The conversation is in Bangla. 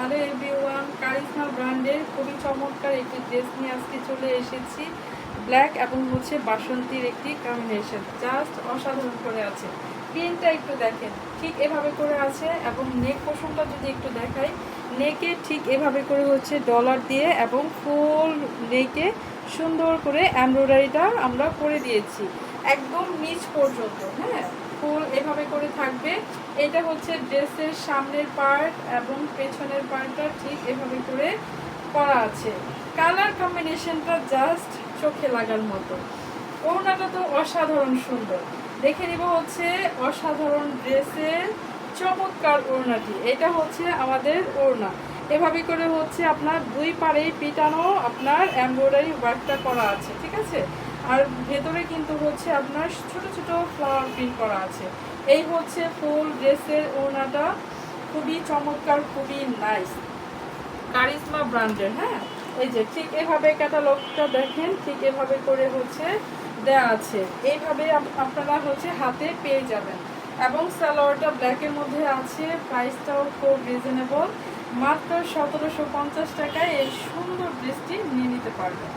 হ্যালো এভরিওয়ান কারিশমা ব্র্যান্ডের খুবই চমৎকার একটি ড্রেস নিয়ে আজকে চলে এসেছি। ব্ল্যাক এবং হচ্ছে বাসন্তীর একটি কম্বিনেশন জাস্ট অসাধারণ করে আছে। প্রিন্টটা একটু দেখেন, ঠিক এভাবে করে আছে এবং নেক পোষণটা যদি একটু দেখাই নেকে ঠিক এভাবে করে হচ্ছে ডলার দিয়ে এবং ফুল নেকে সুন্দর করে এমব্রয়ডারিটা আমরা করে দিয়েছি, একদম নিচ পর্যন্ত হ্যাঁ? ফুল এভাবে করে থাকবে। এটা হচ্ছে ড্রেসের সামনের পার্ট এবং পেছনের পার্টটা ঠিক এভাবে করে করা আছে। কালার কম্বিনেশনটা জাস্ট চোখে লাগার মতো। ওড়নাটা তো অসাধারণ সুন্দর। দেখে নিব হচ্ছে অসাধারণ ড্রেসের চমৎকার ওড়নাটি। এটা হচ্ছে আমাদের ওড়না। এভাবে করে হচ্ছে আপনার দুই পাড়েই পিটানো আপনার এমব্রয়ডারি ওয়ার্কটা করা আছে, ঠিক আছে? আর ভেতরে কিন্তু হচ্ছে আপনার ছোট ছোট ফ্লাওয়ার প্রিন্ট করা আছে। এই হচ্ছে ফুল ড্রেসের ওড়নাটা খুবই চমৎকার, খুবই নাইস কারিজমা ব্র্যান্ডের হ্যাঁ? এই যে ঠিক এভাবে ক্যাটালগটা দেখেন, ঠিক এভাবে করে হচ্ছে দেয়া আছে। এইভাবে আপনারা হচ্ছে হাতে পেয়ে যাবেন। এবং সালোয়ারটা ব্ল্যাকের মধ্যে আছে প্রাইসটাও খুব রিজনেবল মাত্র সতেরোশো পঞ্চাশ টাকায় এই সুন্দর ড্রেসটি নিয়ে নিতে পারবেন